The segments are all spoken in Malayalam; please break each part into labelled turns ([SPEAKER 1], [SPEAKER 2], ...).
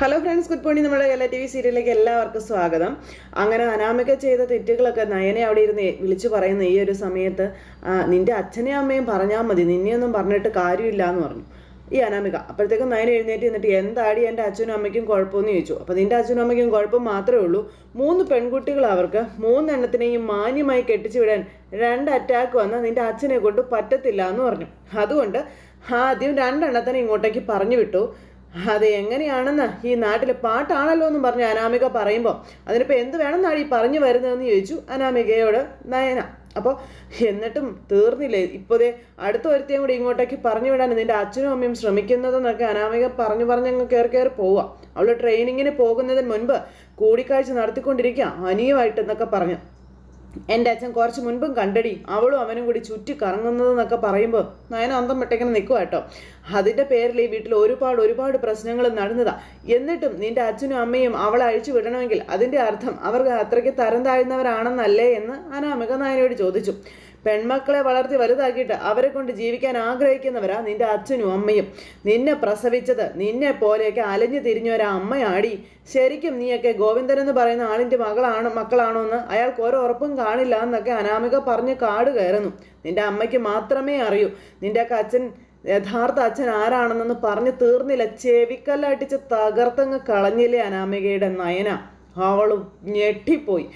[SPEAKER 1] ഹലോ ഫ്രണ്ട്സ് ഗുഡ് മോർണിംഗ് നമ്മുടെ എല്ലാ ടി വി സീരിയലിലേക്ക് എല്ലാവർക്കും സ്വാഗതം. അങ്ങനെ അനാമിക ചെയ്ത തെറ്റുകളൊക്കെ നയനെ അവിടെ ഇരുന്ന് വിളിച്ചു പറയുന്ന ഈ ഒരു സമയത്ത് നിന്റെ അച്ഛനെയും അമ്മയും പറഞ്ഞാൽ മതി. നിന്നെയൊന്നും പറഞ്ഞിട്ട് കാര്യമില്ല എന്ന് പറഞ്ഞു. ഈ അനാമിക. അപ്പോഴത്തേക്കും നയന എഴുന്നേറ്റ് എന്നിട്ട് എന്താടി എന്റെ അച്ഛനും അമ്മയ്ക്കും കുഴപ്പമെന്ന് ചോദിച്ചു. അപ്പോൾ നിന്റെ അച്ഛനും അമ്മയ്ക്കും കുഴപ്പം മാത്രമേ ഉള്ളൂ. മൂന്ന് പെൺകുട്ടികൾ അവർക്ക് മൂന്നെണ്ണത്തിനെയും മാന്യമായി കെട്ടിച്ചു വിടാൻ രണ്ട് അറ്റാക്ക് വന്നാൽ നിന്റെ അച്ഛനെ കൊണ്ട് പറ്റത്തില്ല എന്ന് പറഞ്ഞു. അതുകൊണ്ട് ആദ്യം രണ്ടെണ്ണത്തിനെ ഇങ്ങോട്ടേക്ക് പറഞ്ഞു വിട്ടു. അത് എങ്ങനെയാണെന്ന്? ഈ നാട്ടിൽ പാട്ടാണല്ലോ എന്ന് പറഞ്ഞ് അനാമിക പറയുമ്പോൾ അതിനിപ്പോൾ എന്ത് വേണമെന്നാണ് ഈ പറഞ്ഞു വരുന്നതെന്ന് ചോദിച്ചു അനാമികയോട് നയന. അപ്പോൾ എന്നിട്ടും തീർന്നില്ലേ? ഇപ്പോഴേ അടുത്ത ഒരുത്തേയും കൂടി ഇങ്ങോട്ടേക്ക് പറഞ്ഞു വിടാൻ നിന്റെ അച്ഛനും അമ്മയും ശ്രമിക്കുന്നതെന്നൊക്കെ അനാമിക പറഞ്ഞു പറഞ്ഞ് അങ്ങ് കയറി കയറി പോവുക. അവൾ ട്രെയിനിങ്ങിന് പോകുന്നതിന് മുൻപ് കൂടിക്കാഴ്ച നടത്തിക്കൊണ്ടിരിക്കുക അനിയുമായിട്ടെന്നൊക്കെ പറഞ്ഞു. എന്റെ അച്ഛൻ കുറച്ച് മുൻപും കണ്ടടി. അവളും അവനും കൂടി ചുറ്റി കറങ്ങുന്നതെന്നൊക്കെ പറയുമ്പോൾ നയന അന്തം വിട്ടേക്കണം നിൽക്കുക കേട്ടോ. അതിന്റെ പേരിൽ ഈ വീട്ടിൽ ഒരുപാട് ഒരുപാട് പ്രശ്നങ്ങൾ നടന്നതാ. എന്നിട്ടും നിന്റെ അച്ഛനും അമ്മയും അവളെ അഴിച്ചു വിടണമെങ്കിൽ അതിന്റെ അർത്ഥം അവർക്ക് അത്രയ്ക്ക് തരം താഴ്ന്നവരാണെന്നല്ലേ എന്ന് അനാമിക നായനോട് ചോദിച്ചു. പെൺമക്കളെ വളർത്തി വലുതാക്കിയിട്ട് അവരെ കൊണ്ട് ജീവിക്കാൻ ആഗ്രഹിക്കുന്നവരാ നിന്റെ അച്ഛനും അമ്മയും. നിന്നെ പ്രസവിച്ചത് നിന്നെ പോലെയൊക്കെ അലഞ്ഞു തിരിഞ്ഞൊരാ അമ്മയാടി. ശരിക്കും നീയൊക്കെ ഗോവിന്ദൻ എന്ന് പറയുന്ന ആളിന്റെ മകളാണ് മക്കളാണോ എന്ന് അയാൾക്ക് ഒരു ഉറപ്പും കാണില്ല എന്നൊക്കെ അനാമിക പറഞ്ഞ് കാട് കയറുന്നു. നിന്റെ അമ്മയ്ക്ക് മാത്രമേ അറിയൂ. നിന്റെ ഒക്കെ അച്ഛൻ യഥാർത്ഥ അച്ഛൻ ആരാണെന്നൊന്ന് പറഞ്ഞു തീർന്നില്ല. ചെവിക്കല്ലടിച്ച് തകർത്തങ്ങ് കളഞ്ഞില്ലേ അനാമികയുടെ നയന? അവളും ഞെട്ടിപ്പോയി.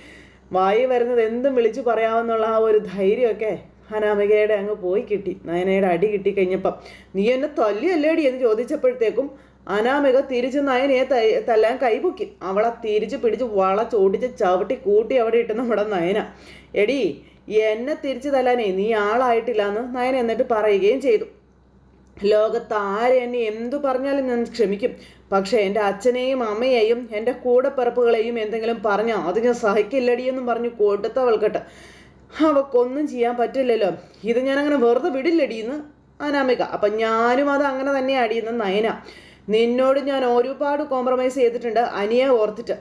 [SPEAKER 1] വായി വരുന്നത് എന്തും വിളിച്ചു പറയാമെന്നുള്ള ആ ഒരു ധൈര്യമൊക്കെ അനാമികയുടെ അങ്ങ് പോയി കിട്ടി. നയനയുടെ അടി കിട്ടി കഴിഞ്ഞപ്പം. നീ എന്നെ തല്ലിയല്ലേടി? എന്ന് ചോദിച്ചപ്പോഴത്തേക്കും അനാമിക തിരിച്ച് നയനയെ തല്ലാൻ കൈപൊക്കി. അവളെ തിരിച്ച് പിടിച്ച് വളച്ചോടിച്ച് ചവിട്ടി കൂട്ടി അവിടെ ഇട്ട് നമ്മുടെ നയന. എടി എന്നെ തിരിച്ചു തല്ലാനേ നീ ആളായിട്ടില്ല എന്ന് നയന എന്നിട്ട് പറയുകയും ചെയ്തു. ലോകത്ത് ആരെ എന്നെ എന്തു പറഞ്ഞാലും ഞാൻ ക്ഷമിക്കും. പക്ഷേ എന്റെ അച്ഛനെയും അമ്മയെയും എന്റെ കൂടെപ്പിറപ്പുകളെയും എന്തെങ്കിലും പറഞ്ഞാൽ അത് ഞാൻ സഹിക്കില്ലടി എന്നും പറഞ്ഞു കൊടുത്തവൾക്കട്ടെ അവക്കൊന്നും ചെയ്യാൻ പറ്റില്ലല്ലോ. ഇത് ഞാനങ്ങനെ വെറുതെ വിടില്ലടി എന്ന് അനാമിക അപ്പം ഞാനും അത് അങ്ങനെ തന്നെ അടിയുന്ന നയന. നിന്നോട് ഞാൻ ഒരുപാട് കോംപ്രമൈസ് ചെയ്തിട്ടുണ്ട് അനിയെ ഓർത്തിട്ട്.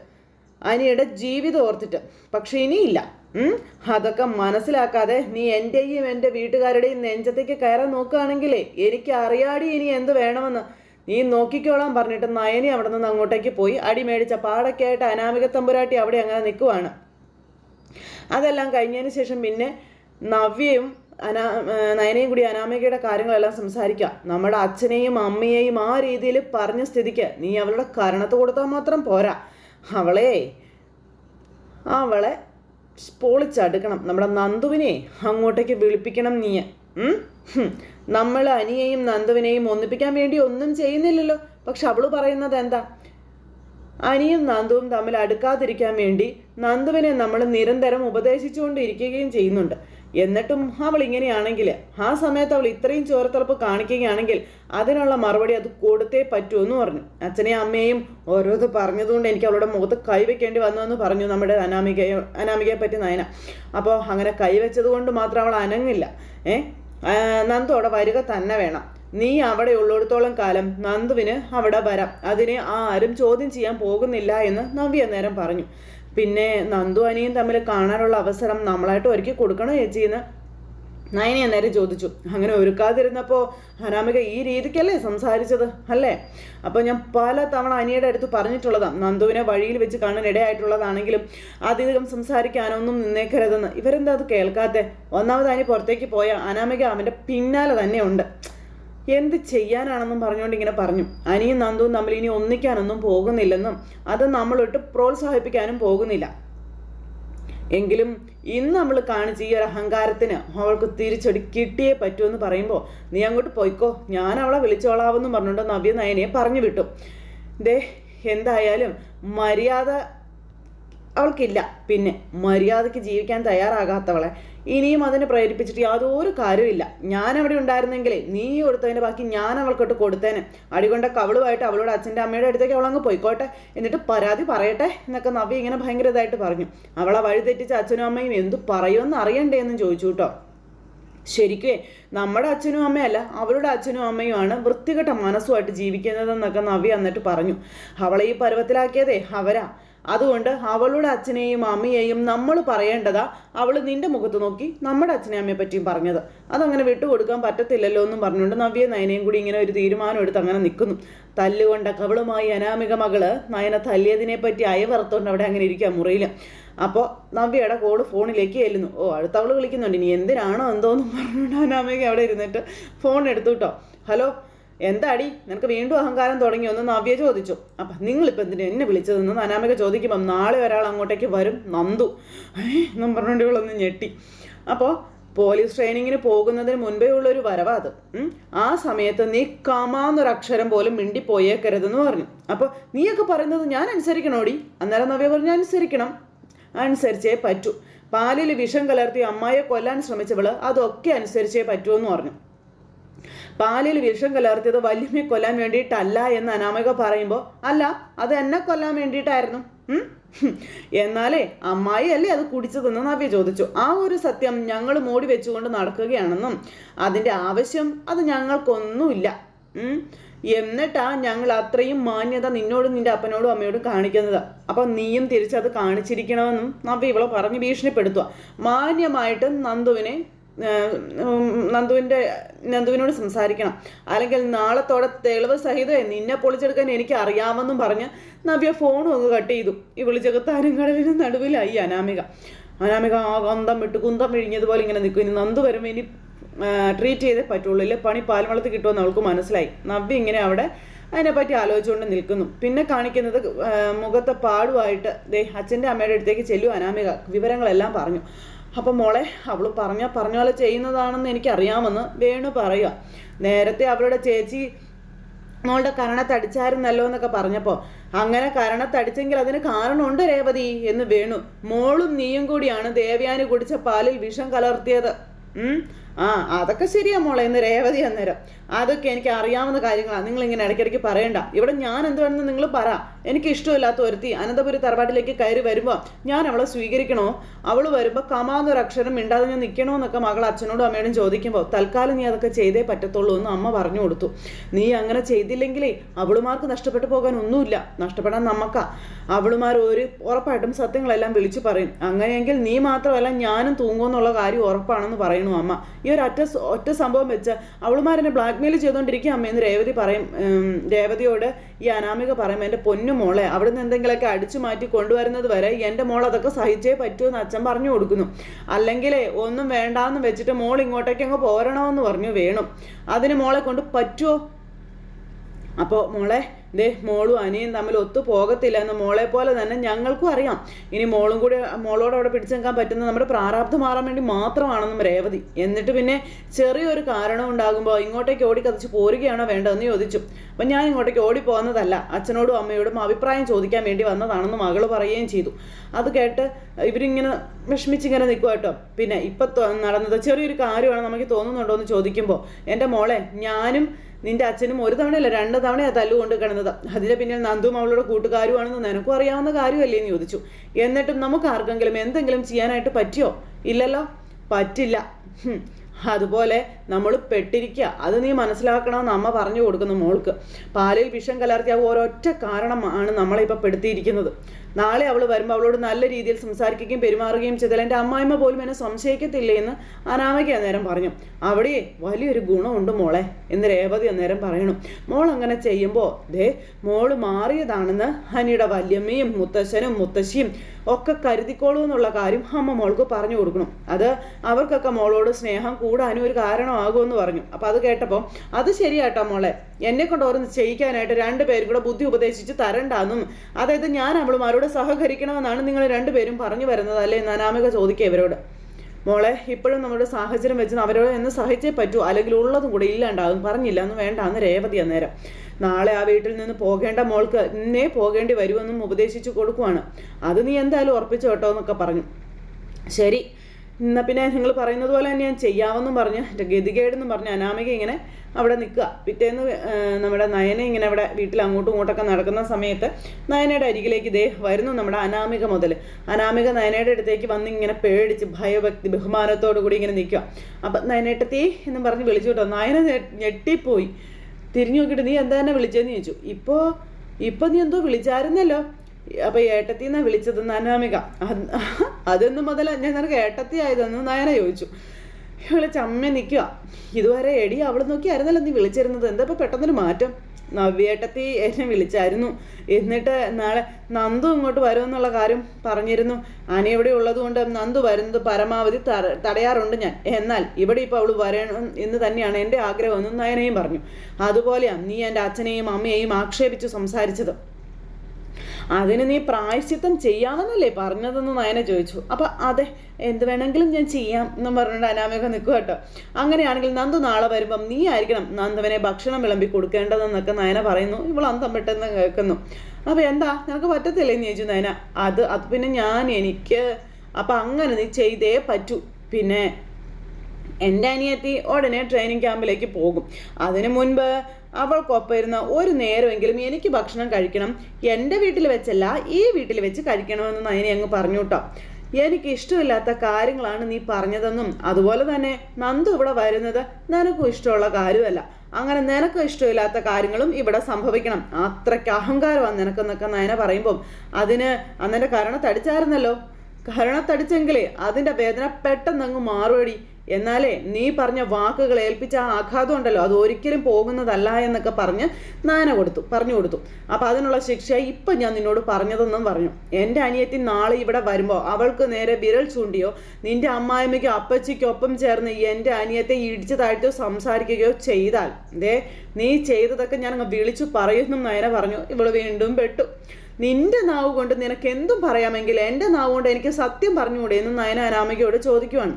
[SPEAKER 1] അനിയുടെ ജീവിതം ഓർത്തിട്ട്. പക്ഷേ ഇനിയില്ല? അതൊക്കെ മനസ്സിലാക്കാതെ നീ എന്റെയും എന്റെ വീട്ടുകാരുടെയും നെഞ്ചത്തേക്ക് കയറാൻ നോക്കുകയാണെങ്കിലേ എനിക്ക് അറിയാടി ഇനി എന്ത് വേണമെന്ന്. നീ നോക്കിക്കോളാൻ പറഞ്ഞിട്ട് നയനി അവിടെ നിന്ന് അങ്ങോട്ടേക്ക് പോയി. അടി മേടിച്ച പാടക്കായിട്ട് അനാമിക തമ്പുരാട്ടി അവിടെ അങ്ങനെ നിൽക്കുവാണ്. അതെല്ലാം കഴിഞ്ഞതിന് ശേഷം പിന്നെ നവ്യയും അനാ നയനയും കൂടി അനാമികയുടെ കാര്യങ്ങളെല്ലാം സംസാരിക്കുക നമ്മുടെ അച്ഛനെയും അമ്മയെയും ആ രീതിയിൽ പറഞ്ഞ സ്ഥിതിക്ക് നീ അവളുടെ കരണത്ത് കൊടുത്താൽ മാത്രം പോരാ. അവളെ അവളെ പൊളിച്ചടുക്കണം നമ്മുടെ നന്ദുവിനെ അങ്ങോട്ടേക്ക് വിളിപ്പിക്കണം നീ. നമ്മൾ അനിയെയും നന്ദുവിനെയും ഒന്നിപ്പിക്കാൻ വേണ്ടി ഒന്നും ചെയ്യുന്നില്ലല്ലോ. പക്ഷെ അവൾ പറയുന്നത് എന്താ? അനിയും നന്ദുവും തമ്മിൽ അടുക്കാതിരിക്കാൻ വേണ്ടി നന്ദുവിനെ നമ്മൾ നിരന്തരം ഉപദേശിച്ചുകൊണ്ടിരിക്കുകയും ചെയ്യുന്നുണ്ട്. എന്നിട്ടും അവൾ ഇങ്ങനെയാണെങ്കിൽ ആ സമയത്ത് അവൾ ഇത്രയും ചോരത്തളപ്പ് കാണിക്കുകയാണെങ്കിൽ അതിനുള്ള മറുപടി അത് കൊടുത്തേ പറ്റൂ എന്ന് പറഞ്ഞു. അച്ഛനെയും അമ്മയെയും ഓരോന്ന് പറഞ്ഞതുകൊണ്ട് എനിക്ക് അവളുടെ മുഖത്ത് കൈവയ്ക്കേണ്ടി വന്നു എന്ന് പറഞ്ഞു നമ്മുടെ അനാമികയെ അനാമികയെ പറ്റി നയന. അപ്പോൾ അങ്ങനെ കൈവച്ചത് കൊണ്ട് മാത്രം അവൾ അനങ്ങില്ല. ഏ? ആ, നന്ദു അവിടെ വരിക തന്നെ വേണം. നീ അവിടെ ഉള്ളിടത്തോളം കാലം നന്ദുവിന് അവിടെ വരാം. അതിനെ ആരും ചോദ്യം ചെയ്യാൻ പോകുന്നില്ല എന്ന് നവ്യ നേരം പറഞ്ഞു. പിന്നെ നന്ദു അനിയും തമ്മിൽ കാണാനുള്ള അവസരം നമ്മളായിട്ട് ഒരുക്കി കൊടുക്കണോ ചേച്ചിന്ന് നയനി അന്നേരം ചോദിച്ചു. അങ്ങനെ ഒരുക്കാതിരുന്നപ്പോൾ അനാമിക ഈ രീതിക്കല്ലേ സംസാരിച്ചത് അല്ലേ? അപ്പോൾ ഞാൻ പല തവണ അനിയുടെ അടുത്ത് പറഞ്ഞിട്ടുള്ളതാണ് നന്ദുവിനെ വഴിയിൽ വെച്ച് കാണാൻ ഇടയായിട്ടുള്ളതാണെങ്കിലും അധികം സംസാരിക്കാനൊന്നും നിന്നേക്കരുതെന്ന്. ഇവരെന്താ അത് കേൾക്കാത്തെ? ഒന്നാമത് അനി പുറത്തേക്ക് പോയ അനാമിക അവന്റെ പിന്നാലെ തന്നെ ഉണ്ട്. എന്ത് ചെയ്യാനാണെന്നും പറഞ്ഞുകൊണ്ട് ഇങ്ങനെ പറഞ്ഞു. അനിയും നന്ദുവും തമ്മിൽ ഇനി ഒന്നിക്കാനൊന്നും പോകുന്നില്ലെന്നും അത് നമ്മളിട്ട് പ്രോത്സാഹിപ്പിക്കാനും പോകുന്നില്ല. എങ്കിലും ഇന്ന് നമ്മൾ കാണിച്ച ഈ ഒരു അഹങ്കാരത്തിന് അവൾക്ക് തിരിച്ചടി കിട്ടിയേ പറ്റുമെന്ന് പറയുമ്പോൾ നീ അങ്ങോട്ട് പോയിക്കോ. ഞാൻ അവളെ വിളിച്ചോളാവെന്നും പറഞ്ഞുകൊണ്ട് നവ്യ നയനെ പറഞ്ഞു വിട്ടു. ദേ എന്തായാലും മര്യാദ അവൾക്കില്ല. പിന്നെ മര്യാദയ്ക്ക് ജീവിക്കാൻ തയ്യാറാകാത്തവളെ ഇനിയും അതിനെ പ്രേരിപ്പിച്ചിട്ട് യാതൊരു കാര്യമില്ല ഞാൻ അവിടെ ഉണ്ടായിരുന്നെങ്കിലേ നീ കൊടുത്തതിന്റെ ബാക്കി ഞാൻ അവൾക്കൊട്ട് കൊടുത്തേനെ. അടികൊണ്ട കവളുമായിട്ട് അവളോട് അച്ഛന്റെ അമ്മയുടെ അടുത്തേക്ക് അവളങ്ങ് പോയിക്കോട്ടെ. എന്നിട്ട് പരാതി പറയട്ടെ എന്നൊക്കെ നവി ഇങ്ങനെ ഭയങ്കര ഇതായിട്ട് പറഞ്ഞു. അവളെ വഴി തെറ്റിച്ച അച്ഛനും അമ്മയും എന്തു പറയുമെന്ന് അറിയണ്ടേ എന്ന് ചോദിച്ചു കേട്ടോ. ശരിക്കും നമ്മുടെ അച്ഛനും അമ്മയല്ല അവളുടെ അച്ഛനും അമ്മയുമാണ് വൃത്തികെട്ട മനസ്സുമായിട്ട് ജീവിക്കുന്നതെന്നൊക്കെ നവി എന്നിട്ട് പറഞ്ഞു. അവളെ ഈ പരുവത്തിലാക്കിയതേ അവരാ. അതുകൊണ്ട് അവളുടെ അച്ഛനെയും അമ്മയെയും നമ്മൾ പറയേണ്ടതാ അവൾ നിന്റെ മുഖത്ത് നോക്കി നമ്മുടെ അച്ഛനെയും അമ്മയെ പറ്റിയും പറഞ്ഞത്. അതങ്ങനെ വിട്ടുകൊടുക്കാൻ പറ്റത്തില്ലല്ലോ എന്നും പറഞ്ഞുകൊണ്ട് നവ്യ നയനയും കൂടി ഇങ്ങനെ ഒരു തീരുമാനം എടുത്ത് അങ്ങനെ നിൽക്കുന്നു തല്ലുകൊണ്ട കവളുമായി അനാമിക മകൾ നയന തല്ലിയതിനെ പറ്റി അയവറുത്തോണ്ട് അവിടെ അങ്ങനെ ഇരിക്കുക മുറിയിൽ അപ്പോൾ നവ്യയുടെ കോൾ ഫോണിലേക്ക് ചെല്ലുന്നു. ഓ അടുത്തവൾ വിളിക്കുന്നുണ്ട്. ഇനി എന്തിനാണോ എന്തോന്നും പറഞ്ഞുകൊണ്ട് അനാമിക അവിടെ ഇരുന്നിട്ട് ഫോൺ എടുത്തു കേട്ടോ ഹലോ എന്താടി? നിനക്ക് വീണ്ടും അഹങ്കാരം തുടങ്ങി ഒന്ന് നവ്യ ചോദിച്ചു. അപ്പം നിങ്ങളിപ്പോൾ എന്തിനാ എന്നെ വിളിച്ചതെന്ന് അനാമിക ചോദിക്കുമ്പം നാളെ ഒരാൾ അങ്ങോട്ടേക്ക് വരും നന്ദു. എന്നും പറഞ്ഞുകൊണ്ട് ഇവളൊന്ന് ഞെട്ടി. അപ്പോൾ പോലീസ് ട്രെയിനിങ്ങിന് പോകുന്നതിന് മുൻപേ ഉള്ളൊരു വരവാ അത്. ആ സമയത്ത് നീ കമാന്നൊരു അക്ഷരം പോലും മിണ്ടിപ്പോയേക്കരുതെന്ന് പറഞ്ഞു. അപ്പോൾ നീയൊക്കെ പറയുന്നത് ഞാൻ അനുസരിക്കണോടി? അന്നേരം നവ്യ പറഞ്ഞു അനുസരിക്കണം. അനുസരിച്ചേ പറ്റൂ. പാലിൽ വിഷം കലർത്തി അമ്മായിയെ കൊല്ലാൻ ശ്രമിച്ചവൾ അതൊക്കെ അനുസരിച്ചേ പറ്റുമെന്ന് പറഞ്ഞു. പാലിൽ വിഷം കലർത്തിയത് വല്യമ്മയെ കൊല്ലാൻ വേണ്ടിയിട്ടല്ല എന്ന് അനാമിക പറയുമ്പോൾ അല്ല അത് എന്നെ കൊല്ലാൻ വേണ്ടിയിട്ടായിരുന്നു. എന്നാലേ അമ്മായി അല്ലേ അത് കുടിച്ചതെന്ന് നവ്യ ചോദിച്ചു. ആ ഒരു സത്യം ഞങ്ങൾ മൂടി വെച്ചുകൊണ്ട് നടക്കുകയാണെന്നും അതിന്റെ ആവശ്യം അത് ഞങ്ങൾക്കൊന്നുമില്ല. എന്നിട്ടാ ഞങ്ങൾ അത്രയും മാന്യത നിന്നോടും നിന്റെ അപ്പനോടും അമ്മയോടും കാണിക്കുന്നത്. അപ്പൊ നീയും തിരിച്ചത് കാണിച്ചിരിക്കണമെന്നും നവ്യ ഇവളെ പറഞ്ഞ് ഭീഷണിപ്പെടുത്തുക മാന്യമായിട്ട് നന്ദുവിനെ നന്ദുവിന്റെ നന്ദുവിനോട് സംസാരിക്കണം. അല്ലെങ്കിൽ നാളത്തോടെ തെളിവ് സഹിതമേ നിന്നെ പൊളിച്ചെടുക്കാൻ എനിക്ക് അറിയാമെന്നും പറഞ്ഞ് നവ്യ ഫോണും അങ്ങ് കട്ട് ചെയ്തു. ഈ വിളിച്ചകത്താരും കടലിന് നടുവിലായി അനാമിക. അനാമിക ആ കന്തം വിട്ട് കുന്തം വിഴിഞ്ഞതുപോലെ ഇങ്ങനെ നിൽക്കും. ഇനി നന്ദു വരുമ്പോൾ ഇനി ട്രീറ്റ് ചെയ്തേ പറ്റുള്ളൂ. ഇല്ലേ? പണി പാൽവെള്ളത്തിൽ കിട്ടുമെന്ന് അവൾക്ക് മനസ്സിലായി. നവ്യ ഇങ്ങനെ അവിടെ അതിനെപ്പറ്റി ആലോചിച്ചുകൊണ്ട് നിൽക്കുന്നു. പിന്നെ കാണിക്കുന്നത് മുഖത്തെ പാടുമായിട്ട് ദേ അച്ഛന്റെ അമ്മയുടെ അടുത്തേക്ക് ചെല്ലു. അനാമിക വിവരങ്ങളെല്ലാം പറഞ്ഞു. അപ്പം മോളെ അവൾ പറഞ്ഞ പറഞ്ഞ പോലെ ചെയ്യുന്നതാണെന്ന് എനിക്കറിയാമെന്ന് വേണു പറയുക. നേരത്തെ അവളുടെ ചേച്ചി മോളുടെ കരണത്തടിച്ചായിരുന്നല്ലോ എന്നൊക്കെ പറഞ്ഞപ്പോൾ അങ്ങനെ കരണത്തടിച്ചെങ്കിൽ അതിന് കാരണമുണ്ട് രേവതി എന്ന് വേണു. മോളും നീയും കൂടിയാണ് ദേവയാനി കുടിച്ച പാലിൽ വിഷം കലർത്തിയത്. ആ അതൊക്കെ ശരിയാ മോളെ എന്ന് രേവതി അന്നേരം. അതൊക്കെ എനിക്ക് അറിയാവുന്ന കാര്യങ്ങളാണ് നിങ്ങൾ ഇങ്ങനെ ഇടയ്ക്കിടയ്ക്ക് പറയണ്ട. ഇവിടെ ഞാൻ എന്ത് വേണമെന്ന് നിങ്ങൾ പറ. എനിക്ക് ഇഷ്ടമില്ലാത്ത ഒരുത്തി അനന്തപുരി തറവാട്ടിലേക്ക് കയറി വരുമ്പോൾ ഞാൻ അവളെ സ്വീകരിക്കണോ? അവൾ വരുമ്പോൾ കമാന്നൊരു അക്ഷരം മിണ്ടാതെ ഞാൻ നിൽക്കണോ എന്നൊക്കെ മകൾ അച്ഛനോടും അമ്മയോടും ചോദിക്കുമ്പോൾ തൽക്കാലം നീ അതൊക്കെ ചെയ്തേ പറ്റത്തുള്ളൂ എന്ന് അമ്മ പറഞ്ഞു കൊടുത്തു. നീ അങ്ങനെ ചെയ്തില്ലെങ്കിലേ അവളുമാർക്ക് നഷ്ടപ്പെട്ടു പോകാൻ ഒന്നുമില്ല. നഷ്ടപ്പെടാൻ നമുക്കാ അവളുമാർ ഒരു ഉറപ്പായിട്ടും സത്യങ്ങളെല്ലാം വിളിച്ചു പറയും. അങ്ങനെയെങ്കിൽ നീ മാത്രമല്ല ഞാനും തൂങ്ങുമെന്നുള്ള കാര്യം ഉറപ്പാണെന്ന് പറയണു അമ്മ. ഈ ഒരു ഒറ്റ ഒറ്റ സംഭവം വെച്ച് അവളുമാരെന്നെ ബ്ലാക്ക്മെയിൽ ചെയ്തുകൊണ്ടിരിക്കുക അമ്മയെന്ന് രേവതി പറയും. രേവതിയോട് ഈ അനാമിക പറയും എന്റെ പൊന്നു മോളെ അവിടെ നിന്ന് എന്തെങ്കിലുമൊക്കെ അടിച്ചു മാറ്റി കൊണ്ടുവരുന്നത് വരെ എന്റെ മോൾ അതൊക്കെ സഹിച്ചേ പറ്റൂ എന്ന് അച്ഛൻ പറഞ്ഞു കൊടുക്കുന്നു. അല്ലെങ്കിലേ ഒന്നും വേണ്ടാന്ന് വെച്ചിട്ട് മോൾ ഇങ്ങോട്ടേക്ക് അങ്ങ് പോരണോന്ന് പറഞ്ഞു വേണം. അതിന് മോളെ കൊണ്ട് പറ്റുമോ അപ്പോൾ മോളെ ദേ മോളും അനിയും തമ്മിൽ ഒത്തു പോകത്തില്ല എന്ന് മോളെ പോലെ തന്നെ ഞങ്ങൾക്കും അറിയാം. ഇനി മോളും കൂടി മോളോട് അവിടെ പിടിച്ചു നിൽക്കാൻ പറ്റുന്നത് നമ്മുടെ പ്രാരാബ്ധം മാറാൻ വേണ്ടി മാത്രമാണെന്നും രേവതി. എന്നിട്ട് പിന്നെ ചെറിയൊരു കാരണം ഉണ്ടാകുമ്പോൾ ഇങ്ങോട്ടേക്ക് ഓടി പോരുകയാണോ വേണ്ടതെന്ന് ചോദിച്ചു. അപ്പം ഞാൻ ഇങ്ങോട്ടേക്ക് ഓടി പോകുന്നതല്ല. അച്ഛനോടും അമ്മയോടും അഭിപ്രായം ചോദിക്കാൻ വേണ്ടി വന്നതാണെന്ന് മകൾ പറയുകയും ചെയ്തു. അത് കേട്ട് ഇവരിങ്ങനെ വിഷമിച്ചിങ്ങനെ നിൽക്കുക കേട്ടോ. പിന്നെ ഇപ്പം നടന്നത് ചെറിയൊരു കാര്യമാണ് നമുക്ക് തോന്നുന്നുണ്ടോ എന്ന് ചോദിക്കുമ്പോൾ എന്റെ മോളെ ഞാനും നിന്റെ അച്ഛനും ഒരു തവണയല്ല രണ്ട് തവണയാണ് തല്ലുകൊണ്ട് കിടന്നത്. അതിന് പിന്നിൽ നന്ദും അവളുടെ കൂട്ടുകാരുമാണെന്ന് നിനക്കും അറിയാവുന്ന കാര്യമല്ലേ എന്ന് ചോദിച്ചു. എന്നിട്ടും നമുക്ക് ആർക്കെങ്കിലും എന്തെങ്കിലും ചെയ്യാനായിട്ട് പറ്റിയോ? ഇല്ലല്ലോ? പറ്റില്ല. അതുപോലെ നമ്മൾ പെട്ടിരിക്കുക അത് നീ മനസ്സിലാക്കണമെന്ന് അമ്മ പറഞ്ഞു കൊടുക്കുന്നു മോൾക്ക്. പാലിൽ വിഷം കലർത്തിയ ഒരൊറ്റ കാരണമാണ് നമ്മളെ ഇപ്പം പെടുത്തിയിരിക്കുന്നത്. നാളെ അവൾ വരുമ്പോൾ അവളോട് നല്ല രീതിയിൽ സംസാരിക്കുകയും പെരുമാറുകയും ചെയ്താൽ എന്റെ അമ്മായിമ്മ പോലും എന്നെ സംശയിക്കത്തില്ലേ എന്ന് അനാമയ്ക്ക് അന്നേരം പറഞ്ഞു. അവിടെ വലിയൊരു ഗുണമുണ്ട് മോളെ എന്ന് രേവതി അന്നേരം പറയണു. മോൾ അങ്ങനെ ചെയ്യുമ്പോൾ ദേ മോൾ മാറിയതാണെന്ന് ഹനിയുടെ വല്യമ്മയും മുത്തശ്ശനും മുത്തശ്ശിയും ഒക്കെ കരുതിക്കോളൂ എന്നുള്ള കാര്യം അമ്മ മോൾക്ക് പറഞ്ഞു കൊടുക്കണം. അത് അവർക്കൊക്കെ മോളോട് സ്നേഹം കൂടാനും ഒരു കാരണമാകുമെന്ന് പറഞ്ഞു. അപ്പോൾ അത് കേട്ടപ്പോൾ അത് ശരിയാട്ടോ മോളെ. എന്നെ കൊണ്ട് ഓരോന്ന് ചെയ്യിക്കാനായിട്ട് രണ്ടുപേരും കൂടെ ബുദ്ധി ഉപദേശിച്ച് തരണ്ടാന്നും. അതായത് ഞാൻ അവളുമാരോട് സഹകരിക്കണമെന്നാണ് നിങ്ങൾ രണ്ടുപേരും പറഞ്ഞു വരുന്നത് അല്ലേ എന്ന് അനാമിക ചോദിക്കുക ഇവരോട്. മോളെ ഇപ്പോഴും നമ്മുടെ സാഹചര്യം വെച്ച് അവരോട് എന്ന് സഹിച്ചേ പറ്റൂ. അല്ലെങ്കിൽ ഉള്ളതും കൂടെ ഇല്ലാണ്ടാകും. പറഞ്ഞില്ല എന്ന് വേണ്ട എന്ന് രേവതി അന്നേരം. നാളെ ആ വീട്ടിൽ നിന്ന് പോകേണ്ട മോൾക്ക് ഇന്നേ പോകേണ്ടി വരുമെന്നും ഉപദേശിച്ചു കൊടുക്കുവാണ്. അത് നീ എന്തായാലും ഉറപ്പിച്ചു കേട്ടോ എന്നൊക്കെ പറഞ്ഞു. ശരി. എന്നാൽ പിന്നെ നിങ്ങൾ പറയുന്നത് പോലെ തന്നെ ഞാൻ ചെയ്യാമെന്നും പറഞ്ഞ്. എന്റെ ഗതികേടെന്നും പറഞ്ഞ്. അനാമിക ഇങ്ങനെ അവിടെ നിൽക്കുക. പിറ്റേന്ന് നമ്മുടെ നയന ഇങ്ങനെ അവിടെ വീട്ടിൽ അങ്ങോട്ടും ഇങ്ങോട്ടൊക്കെ നടക്കുന്ന സമയത്ത് നയനയുടെ അരികിലേക്ക് ഇതേ വരുന്നു നമ്മുടെ അനാമിക മുതൽ. അനാമിക നയനയുടെ അടുത്തേക്ക് വന്ന് ഇങ്ങനെ പേടിച്ച് ഭയഭക്തി ബഹുമാനത്തോടു കൂടി ഇങ്ങനെ നിൽക്കുക. അപ്പം നയനേട്ടത്തി എന്നും പറഞ്ഞ് വിളിച്ചു കേട്ടോ. നയന ഞെട്ടിപ്പോയി. തിരിഞ്ഞു നോക്കിയിട്ട് നീ എന്താ എന്നെ വിളിച്ചതെന്ന് ചോദിച്ചു. ഇപ്പോൾ ഇപ്പോൾ നീ എന്തോ വിളിച്ചായിരുന്നല്ലോ? അപ്പൊ ഏട്ടത്തിന്നാ വിളിച്ചത് അനാമിക അത് അതെന്ന് മുതൽ ഞാൻ നിനക്ക് ഏട്ടത്തി ആയതെന്ന് നായന ചോദിച്ചു. ഇവളെ ചമ്മ നിൽക്കുക ഇതുവരെ എടി അവൾ നോക്കിയായിരുന്നല്ലോ നീ വിളിച്ചിരുന്നത്. എന്താ ഇപ്പൊ പെട്ടെന്നൊരു മാറ്റം? നവ്യേട്ടത്തി എന്നെ വിളിച്ചായിരുന്നു. എന്നിട്ട് നാളെ നന്ദു ഇങ്ങോട്ട് വരുമെന്നുള്ള കാര്യം പറഞ്ഞിരുന്നു. അനി ഇവിടെ ഉള്ളതുകൊണ്ട് നന്ദു വരുന്നത് പരമാവധി തട- തടയാറുണ്ട് ഞാൻ. എന്നാൽ ഇവിടെ ഇപ്പോൾ അവൾ വരണം എന്ന് തന്നെയാണ് എന്റെ ആഗ്രഹമെന്നും നയനയും പറഞ്ഞു. അതുപോലെയാണ് നീ എന്റെ അച്ഛനെയും അമ്മയെയും ആക്ഷേപിച്ച് സംസാരിച്ചത്. അതിന് നീ പ്രായശ്ചിത്തം ചെയ്യാമെന്നല്ലേ പറഞ്ഞതെന്ന് നയന ചോദിച്ചു. അപ്പം അതെ എന്ത് വേണമെങ്കിലും ഞാൻ ചെയ്യാം എന്നും പറഞ്ഞിട്ട് അനാമിക നിൽക്കുക കേട്ടോ. അങ്ങനെയാണെങ്കിൽ നന്ദു നാളെ വരുമ്പം നീ ആയിരിക്കണം നന്ദുവിനെ ഭക്ഷണം വിളമ്പി കൊടുക്കേണ്ടതെന്നൊക്കെ നയന പറയുന്നു. ഇവൾ അന്തം പെട്ടെന്ന് കേൾക്കുന്നു. അപ്പോൾ എന്താ നിനക്ക് പറ്റത്തില്ലേ എന്ന് ചോദിച്ചു നയന. അത് അത് പിന്നെ ഞാൻ എനിക്ക്. അപ്പം അങ്ങനെ നീ ചെയ്തേ പറ്റൂ. പിന്നെ എന്റെ അനിയത്തി ഉടനെ ട്രെയിനിങ് ക്യാമ്പിലേക്ക് പോകും. അതിനു മുൻപ് അവൾക്കൊപ്പം ഇരുന്ന ഒരു നേരമെങ്കിലും എനിക്ക് ഭക്ഷണം കഴിക്കണം. എന്റെ വീട്ടിൽ വെച്ചല്ല ഈ വീട്ടിൽ വെച്ച് കഴിക്കണമെന്ന് നയനെ അങ്ങ് പറഞ്ഞു കേട്ടോ. എനിക്ക് ഇഷ്ടമില്ലാത്ത കാര്യങ്ങളാണ് നീ പറഞ്ഞതെന്നും. അതുപോലെ തന്നെ നന്ദു ഇവിടെ വരുന്നത് നിനക്കും ഇഷ്ടമുള്ള കാര്യമല്ല. അങ്ങനെ നിനക്ക് ഇഷ്ടമില്ലാത്ത കാര്യങ്ങളും ഇവിടെ സംഭവിക്കണം. അത്രയ്ക്ക് അഹങ്കാരമാണ് നിനക്കെന്നൊക്കെ നയന പറയുമ്പം. അതിന് അന്നെ കരണത്തടിച്ചായിരുന്നല്ലോ. കരണത്തടിച്ചെങ്കിലേ അതിന്റെ വേദന പെട്ടെന്നങ്ങ് മാറുവടി. എന്നാലേ നീ പറഞ്ഞ വാക്കുകൾ ഏൽപ്പിച്ച ആ ആഘാതം ഉണ്ടല്ലോ. അത് ഒരിക്കലും പോകുന്നതല്ല എന്നൊക്കെ പറഞ്ഞ് നാന കൊടുത്തു പറഞ്ഞു കൊടുത്തു. അപ്പം അതിനുള്ള ശിക്ഷ ഇപ്പം ഞാൻ നിന്നോട് പറഞ്ഞതെന്നും പറഞ്ഞു. എന്റെ അനിയത്തി നാളെ ഇവിടെ വരുമ്പോൾ അവൾക്ക് നേരെ വിരൽ ചൂണ്ടിയോ നിന്റെ അമ്മായിമ്മയ്ക്കോ അപ്പച്ചിക്കൊപ്പം ചേർന്ന് എന്റെ അനിയത്തെ ഇടിച്ചു താഴ്ത്തിയോ സംസാരിക്കുകയോ ചെയ്താൽ ദേ നീ ചെയ്തതൊക്കെ ഞാൻ അങ്ങ് വിളിച്ചു പറയുന്നു നയന പറഞ്ഞു. ഇവൾ വീണ്ടും പെട്ടു. നിന്റെ നാവ് കൊണ്ട് നിനക്ക് എന്തും പറയാമെങ്കിൽ എന്റെ നാവ് കൊണ്ട് എനിക്ക് സത്യം പറഞ്ഞുകൂടെ എന്ന് നയന അനാമികയോട് ചോദിക്കുവാണ്.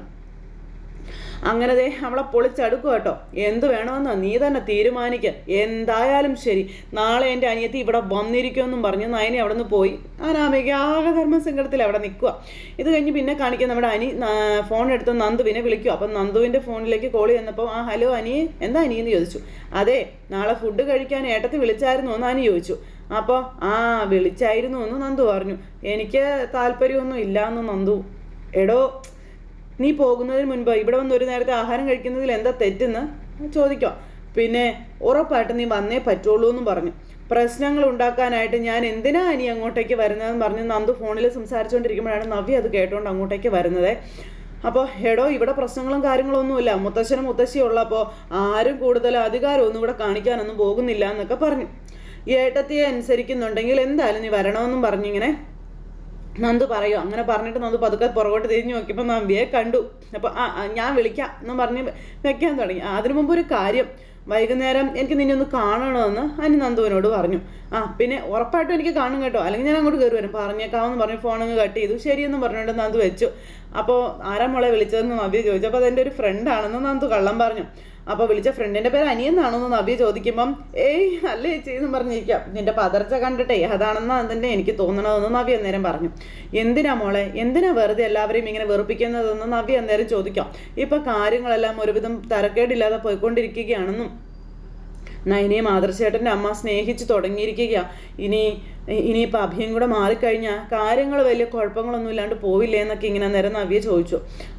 [SPEAKER 1] അങ്ങനെ ദേ അവളെ പൊളിച്ചടുക്കുക കേട്ടോ. എന്ത് വേണമെന്നോ? നീ തന്നെ തീരുമാനിക്കുക എന്തായാലും ശരി. നാളെ എന്റെ അനിയത്തി ഇവിടെ വന്നിരിക്കുമെന്നും പറഞ്ഞ് നയനെ അവിടെ നിന്ന് പോയി. അനാമിക ആകെ ധർമ്മസങ്കടത്തിൽ അവിടെ നിൽക്കുക ഇത് കഴിഞ്ഞ് പിന്നെ കാണിക്കുക നമ്മുടെ അനി ഫോൺ എടുത്ത് നന്ദുവിനെ വിളിക്കുക അപ്പം നന്ദുവിന്റെ ഫോണിലേക്ക് കോൾ ചെയ്യുന്നപ്പോൾ ആ ഹലോ അനി. എന്താ അനി? എന്ന് ചോദിച്ചു. അതെ നാളെ ഫുഡ് കഴിക്കാൻ ഏട്ടത്തി വിളിച്ചായിരുന്നു എന്ന് അനി ചോദിച്ചു. അപ്പോൾ ആ വിളിച്ചായിരുന്നു എന്ന് നന്ദു പറഞ്ഞു. എനിക്ക് താല്പര്യമൊന്നും ഇല്ല എന്ന് നന്ദു. എടോ നീ പോകുന്നതിന് മുൻപ് ഇവിടെ വന്ന് ഒരു നേരത്തെ ആഹാരം കഴിക്കുന്നതിൽ എന്താ തെറ്റെന്ന് ചോദിക്കാം. പിന്നെ ഉറപ്പായിട്ട് നീ വന്നേ പറ്റുള്ളൂ എന്ന് പറഞ്ഞു. പ്രശ്നങ്ങൾ ഉണ്ടാക്കാനായിട്ട് ഞാൻ എന്തിനാ ഇനി അങ്ങോട്ടേക്ക് വരുന്നതെന്ന് പറഞ്ഞ്. നന്ദു ഫോണിൽ സംസാരിച്ചുകൊണ്ടിരിക്കുമ്പോഴാണ് നവ്യ അത് കേട്ടുകൊണ്ട് അങ്ങോട്ടേക്ക് വരുന്നത്. അപ്പോൾ എടോ ഇവിടെ പ്രശ്നങ്ങളും കാര്യങ്ങളും ഒന്നുമില്ല മുത്തശ്ശനും മുത്തശ്ശിയും ഉള്ളപ്പോൾ ആരും കൂടുതൽ അധികാരമൊന്നും ഇവിടെ കാണിക്കാനൊന്നും പോകുന്നില്ല എന്നൊക്കെ പറഞ്ഞു. ഏട്ടത്തിയെ അനുസരിക്കുന്നുണ്ടെങ്കിൽ എന്തായാലും നീ വരണമെന്നും പറഞ്ഞിങ്ങനെ നന്ദു പറയോ? അങ്ങനെ പറഞ്ഞിട്ട് നന്ദു പതുക്കെ പുറകോട്ട് തിരിഞ്ഞു നോക്കിയപ്പോൾ നമ്പിയെ കണ്ടു. അപ്പോൾ ആ ഞാൻ വിളിക്കാം എന്ന് പറഞ്ഞ് വെക്കാൻ തുടങ്ങി. അതിനു മുമ്പ് ഒരു കാര്യം. വൈകുന്നേരം എനിക്ക് നിന്നെ ഒന്ന് കാണണമെന്ന് അനി നന്ദുവിനോട് പറഞ്ഞു. ആ പിന്നെ ഉറപ്പായിട്ടും എനിക്ക് കാണും കേട്ടോ. അല്ലെങ്കിൽ ഞാൻ അങ്ങോട്ട് കയറി വരും. പറഞ്ഞേക്കാമെന്ന് പറഞ്ഞ് ഫോൺ അങ്ങ് കട്ട് ചെയ്തു. ശരിയെന്ന് പറഞ്ഞുകൊണ്ട് നന്ദു വെച്ചു. അപ്പോൾ ആരാ മോളെ വിളിച്ചതെന്ന് നവ്യ ചോദിച്ചു. അപ്പോൾ അതെന്റെ ഒരു ഫ്രണ്ടാണെന്ന് നന്ദു കള്ളം പറഞ്ഞു. അപ്പോൾ വിളിച്ച ഫ്രണ്ടിന്റെ പേര് അനിയെന്നാണോ എന്ന് നവ്യ ചോദിക്കുമ്പം ഏയ് അല്ലേ ചേച്ചി എന്ന് പറഞ്ഞിരിക്കാം. നിന്റെ പതർച്ച കണ്ടിട്ടേ അതാണെന്ന് തന്നെ എനിക്ക് തോന്നണതെന്ന് നവ്യ അന്നേരം പറഞ്ഞു. എന്തിനാ മോളെ? എന്തിനാ വെറുതെ എല്ലാവരെയും ഇങ്ങനെ വെറുപ്പിക്കുന്നതെന്ന് നവ്യ അന്നേരം ചോദിക്കാം. ഇപ്പം കാര്യങ്ങളെല്ലാം ഒരുവിധം തരക്കേടില്ലാതെ പോയിക്കൊണ്ടിരിക്കുകയാണെന്നും നൈനയും ആദർശേട്ടന്റെ അമ്മ സ്നേഹിച്ച് തുടങ്ങിയിരിക്കുക ഇനി ഇനിയിപ്പോൾ അഭിയും കൂടെ മാറിക്കഴിഞ്ഞാൽ കാര്യങ്ങൾ വലിയ കുഴപ്പങ്ങളൊന്നും ഇല്ലാണ്ട് പോവില്ലേ എന്നൊക്കെ ഇങ്ങനെ നേരം നവ്യ ചോദിച്ചു.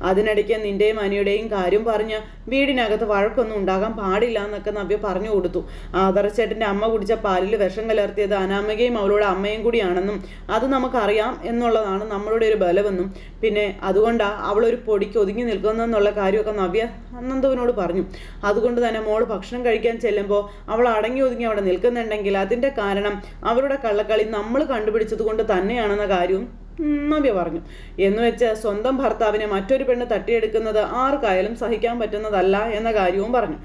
[SPEAKER 1] അതിനിടയ്ക്ക് നിന്റെയും അനിയുടെയും കാര്യം പറഞ്ഞ് വീടിനകത്ത് വഴക്കൊന്നും ഉണ്ടാകാൻ പാടില്ല എന്നൊക്കെ നവ്യ പറഞ്ഞു കൊടുത്തു. ആദർശേട്ടന്റെ അമ്മ കുടിച്ച പാലിൽ വിഷം കലർത്തിയത് അനാമികയും അവളുടെ അമ്മയും കൂടിയാണെന്നും അത് നമുക്കറിയാം എന്നുള്ളതാണ് നമ്മളുടെ ഒരു ബലമെന്നും. പിന്നെ അതുകൊണ്ടാണ് അവളൊരു പൊടിക്ക് ഒതുങ്ങി നിൽക്കുന്നതെന്നുള്ള കാര്യമൊക്കെ നവ്യ നന്ദുവിനോട് പറഞ്ഞു. അതുകൊണ്ട് തന്നെ മോൾ ഭക്ഷണം കഴിക്കാൻ ചെല്ലുമ്പോൾ അവൾ അടങ്ങി ഒതുങ്ങി അവിടെ നിൽക്കുന്നുണ്ടെങ്കിൽ അതിന്റെ കാരണം അവരുടെ കള്ളക്കളി നമ്മൾ കണ്ടുപിടിച്ചത് കൊണ്ട് തന്നെയാണെന്ന കാര്യവും നവ്യ പറഞ്ഞു. എന്ന് വെച്ച് സ്വന്തം ഭർത്താവിനെ മറ്റൊരു പെണ്ണ് തട്ടിയെടുക്കുന്നത് ആർക്കായാലും സഹിക്കാൻ പറ്റുന്നതല്ല എന്ന കാര്യവും പറഞ്ഞു.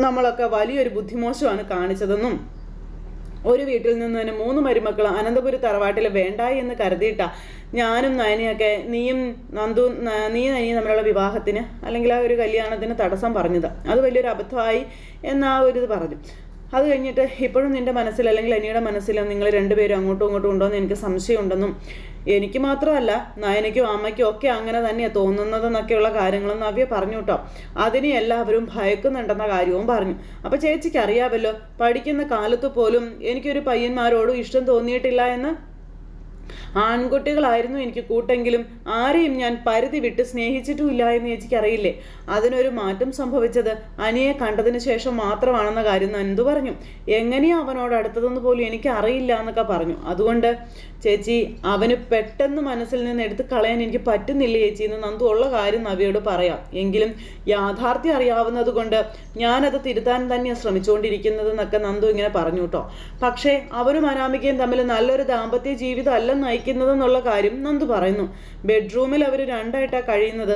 [SPEAKER 1] നമ്മളൊക്കെ വലിയൊരു ബുദ്ധിമോശമാണ് കാണിച്ചതെന്നും. ഒരു വീട്ടിൽ നിന്ന് തന്നെ മൂന്ന് മരുമക്കൾ അനന്തപുരി തറവാട്ടിൽ വേണ്ടായി എന്ന് കരുതിയിട്ട ഞാനും നയനിയൊക്കെ നീയും നന്ദു ന- നനിയും തമ്മിലുള്ള വിവാഹത്തിന് അല്ലെങ്കിൽ ആ ഒരു കല്യാണത്തിന് തടസ്സം പറഞ്ഞത്. അത് വലിയൊരു അബദ്ധമായി എന്ന ഒരു ഇത് പറഞ്ഞു. അത് കഴിഞ്ഞിട്ട് ഇപ്പോഴും നിന്റെ മനസ്സിൽ അല്ലെങ്കിൽ അനിയുടെ മനസ്സിലും നിങ്ങൾ രണ്ടുപേരും അങ്ങോട്ടും ഇങ്ങോട്ടും ഉണ്ടോ എന്ന് എനിക്ക് സംശയമുണ്ടെന്നും എനിക്ക് മാത്രമല്ല നയനയ്ക്കും അമ്മയ്ക്കും ഒക്കെ അങ്ങനെ തന്നെയാണ് തോന്നുന്നതെന്നൊക്കെയുള്ള കാര്യങ്ങളും നവ്യ പറഞ്ഞു കേട്ടോ. അതിനെ എല്ലാവരും ഭയക്കുന്നുണ്ടെന്ന കാര്യവും പറഞ്ഞു. അപ്പോൾ ചേച്ചിക്ക് അറിയാമല്ലോ പഠിക്കുന്ന കാലത്ത് പോലും എനിക്കൊരു പയ്യന്മാരോടും ഇഷ്ടം തോന്നിയിട്ടില്ല എന്ന് ആൺകുട്ടികളായിരുന്നു എനിക്ക് കൂട്ടെങ്കിലും ആരെയും ഞാൻ പരിധി വിട്ട് സ്നേഹിച്ചിട്ടുമില്ല എന്ന് ചേച്ചിക്ക് അറിയില്ലേ അതിനൊരു മാറ്റം സംഭവിച്ചത് അനിയെ കണ്ടതിന് ശേഷം മാത്രമാണെന്ന കാര്യം നന്ദു പറഞ്ഞു. എങ്ങനെയാ അവനോട് അടുത്തതെന്ന് പോലും എനിക്ക് അറിയില്ല എന്നൊക്കെ പറഞ്ഞു. അതുകൊണ്ട് ചേച്ചി അവന് പെട്ടെന്ന് മനസ്സിൽ നിന്ന് എടുത്ത് കളയാൻ എനിക്ക് പറ്റുന്നില്ല ചേച്ചി എന്ന് നന്ദു ഉള്ള കാര്യം നവിയോട് പറയാം. എങ്കിലും യാഥാർത്ഥ്യം അറിയാവുന്നത് കൊണ്ട് ഞാനത് തിരുത്താൻ തന്നെയാണ് ശ്രമിച്ചുകൊണ്ടിരിക്കുന്നതെന്നൊക്കെ നന്ദു ഇങ്ങനെ പറഞ്ഞു കേട്ടോ. പക്ഷേ അവനും അനാമികയും തമ്മിൽ നല്ലൊരു ദാമ്പത്യ ജീവിതം അല്ല നയിക്കുന്നതെന്നുള്ള കാര്യം നന്ദു പറയുന്നു. ബെഡ്റൂമിൽ അവർ രണ്ടായിട്ടാണ് കഴിയുന്നത്.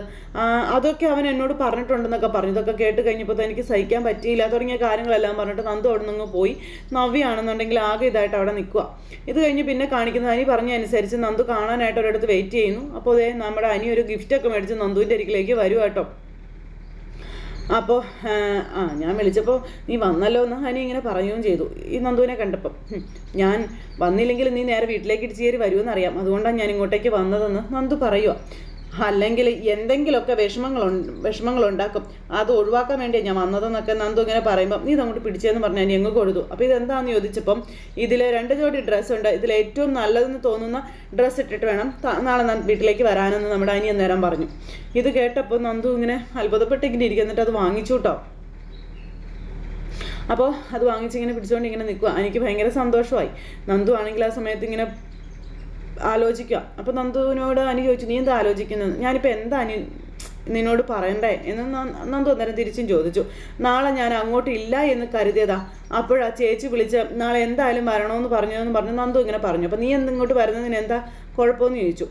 [SPEAKER 1] അതൊക്കെ അവൻ എന്നോട് പറഞ്ഞിട്ടുണ്ടെന്നൊക്കെ പറഞ്ഞു. ഇതൊക്കെ കേട്ട് കഴിഞ്ഞപ്പോൾ എനിക്ക് സഹിക്കാൻ പറ്റിയില്ല. തുടങ്ങിയ കാര്യങ്ങളെല്ലാം പറഞ്ഞിട്ട് നന്ദു അവിടെ നിന്ന് പോയി. നവ്യാണെന്നുണ്ടെങ്കിൽ ആകെ ഇതായിട്ട് അവിടെ നിൽക്കുക ഇത് കഴിഞ്ഞ് പിന്നെ കാണിക്കുന്നത് അനി പറഞ്ഞ അനുസരിച്ച് നന്ദു കാണാനായിട്ട് ഒരിടത്ത് വെയിറ്റ് ചെയ്യുന്നു. അപ്പോൾ അതേ നമ്മുടെ അനി ഒരു ഗിഫ്റ്റൊക്കെ മേടിച്ച് നന്ദുവിന്റെ അരികിലേക്ക് വരും കേട്ടോ അപ്പോൾ ആ ഞാൻ വിളിച്ചപ്പോൾ നീ വന്നല്ലോ എന്ന് ഹനി ഇങ്ങനെ പറയുകയും ചെയ്തു. ഈ നന്ദുവിനെ കണ്ടപ്പം ഞാൻ വന്നില്ലെങ്കിൽ നീ നേരെ വീട്ടിലേക്ക് ഇടിച്ചു കയറി വരുമെന്നറിയാം അതുകൊണ്ടാണ് ഞാൻ ഇങ്ങോട്ടേക്ക് വന്നതെന്ന് നന്ദു പറയുക അല്ലെങ്കിൽ എന്തെങ്കിലുമൊക്കെ വിഷമങ്ങൾ വിഷമങ്ങൾ ഉണ്ടാക്കും അത് ഒഴിവാക്കാൻ വേണ്ടിയാണ് ഞാൻ വന്നതെന്നൊക്കെ നന്ദു ഇങ്ങനെ പറയുമ്പോൾ നീ ഇതങ്ങോട്ട് പിടിച്ചതെന്ന് പറഞ്ഞാൽ ഞാൻ കൊഴുതു? കൊടുത്തു അപ്പോൾ ഇതെന്താണെന്ന് ചോദിച്ചപ്പം ഇതിൽ രണ്ട് ജോഡി ഡ്രസ്സ് ഉണ്ട്. ഇതിൽ ഏറ്റവും നല്ലതെന്ന് തോന്നുന്ന ഡ്രസ്സ് ഇട്ടിട്ട് വേണം നാളെ വീട്ടിലേക്ക് വരാനെന്ന് നമ്മുടെ അനിയൻ നേരം പറഞ്ഞു. ഇത് കേട്ടപ്പോൾ നന്ദു ഇങ്ങനെ അത്ഭുതപ്പെട്ട് ഇങ്ങനെ ഇരിക്കുന്നിട്ട് അത് വാങ്ങിച്ചു കേട്ടോ അപ്പോൾ അത് വാങ്ങിച്ച് ഇങ്ങനെ പിടിച്ചുകൊണ്ട് ഇങ്ങനെ നിൽക്കുക എനിക്ക് ഭയങ്കര സന്തോഷമായി. നന്ദു ആണെങ്കിൽ ആ സമയത്ത് ഇങ്ങനെ ആലോചിക്കുക. അപ്പോൾ നന്ദുവിനോട് അനു ചോദിച്ചു നീ എന്താ ആലോചിക്കുന്നത് ഞാനിപ്പോൾ എന്താ അനു നിന്നോട് പറയണ്ടേ? എന്ന് നന്ദു അന്നേരം തിരിച്ചും ചോദിച്ചു. നാളെ ഞാൻ അങ്ങോട്ട് ഇല്ല എന്ന് കരുതിയതാ. അപ്പോഴാ ചേച്ചി വിളിച്ച് നാളെ എന്തായാലും വരണമെന്ന് പറഞ്ഞതെന്ന് പറഞ്ഞു നന്ദു ഇങ്ങനെ പറഞ്ഞു. അപ്പോൾ നീ എന്തിങ്ങോട്ട് വരുന്നതിന് എന്താ കുഴപ്പമെന്ന് ചോദിച്ചു.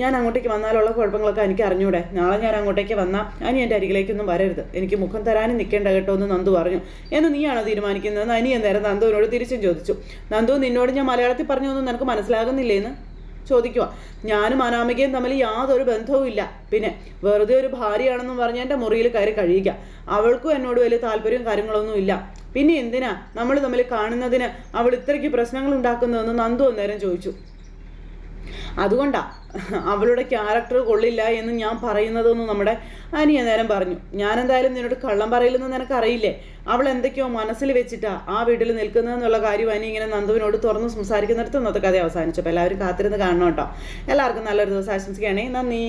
[SPEAKER 1] ഞാൻ അങ്ങോട്ടേക്ക് വന്നാലുള്ള കുഴപ്പങ്ങളൊക്കെ എനിക്ക് അറിഞ്ഞൂടെ. നാളെ ഞാൻ അങ്ങോട്ടേക്ക് വന്നാൽ അനി എന്റെ അരികിലേക്കൊന്നും വരരുത്. എനിക്ക് മുഖം തരാനും നിൽക്കേണ്ട കേട്ടോ എന്ന് നന്ദു പറഞ്ഞു. എന്ന് നീയാണോ തീരുമാനിക്കുന്നതെന്ന് അനി നേരം നന്ദുവിനോട് തിരിച്ചും ചോദിച്ചു. നന്ദു നിന്നോട് ഞാൻ മലയാളത്തിൽ പറഞ്ഞൊന്നും നിനക്ക് മനസ്സിലാകുന്നില്ലേന്ന് ചോദിക്കുക ഞാനും അനാമികയും തമ്മിൽ യാതൊരു ബന്ധവും ഇല്ല. പിന്നെ വെറുതെ ഒരു ഭാര്യയാണെന്നും പറഞ്ഞ് എന്റെ മുറിയിൽ കയറി കഴിയിക്കുക അവൾക്കും എന്നോട് വലിയ താല്പര്യവും കാര്യങ്ങളൊന്നും ഇല്ല. പിന്നെ എന്തിനാ നമ്മൾ തമ്മിൽ കാണുന്നതിന് അവൾ ഇത്രയ്ക്ക് പ്രശ്നങ്ങൾ ഉണ്ടാക്കുന്നതെന്ന് നന്ദു അന്നേരം ചോദിച്ചു. അതുകൊണ്ടാ അവളുടെ ക്യാരക്ടർ കൊള്ളില്ല എന്ന് ഞാൻ പറയുന്നതെന്ന് നമ്മുടെ അനിയ നേരം പറഞ്ഞു. ഞാൻ എന്തായാലും നിന്നോട് കള്ളം പറയില്ലെന്ന് നിനക്കറിയില്ലേ? അവൾ എന്തൊക്കെയോ മനസ്സിൽ വെച്ചിട്ടാ ആ വീട്ടിൽ നിൽക്കുന്നതെന്നുള്ള കാര്യം അനി ഇങ്ങനെ നന്ദുവിനോട് തുറന്ന് സംസാരിക്കുന്നിടത്ത് ഇന്നത്തെ കഥ അവസാനിച്ചപ്പോൾ എല്ലാവരും കാത്തിരുന്ന് കാണണം കേട്ടോ. എല്ലാവർക്കും നല്ലൊരു ദിവസം ആശംസിക്കുകയാണെങ്കിൽ നന്ദി.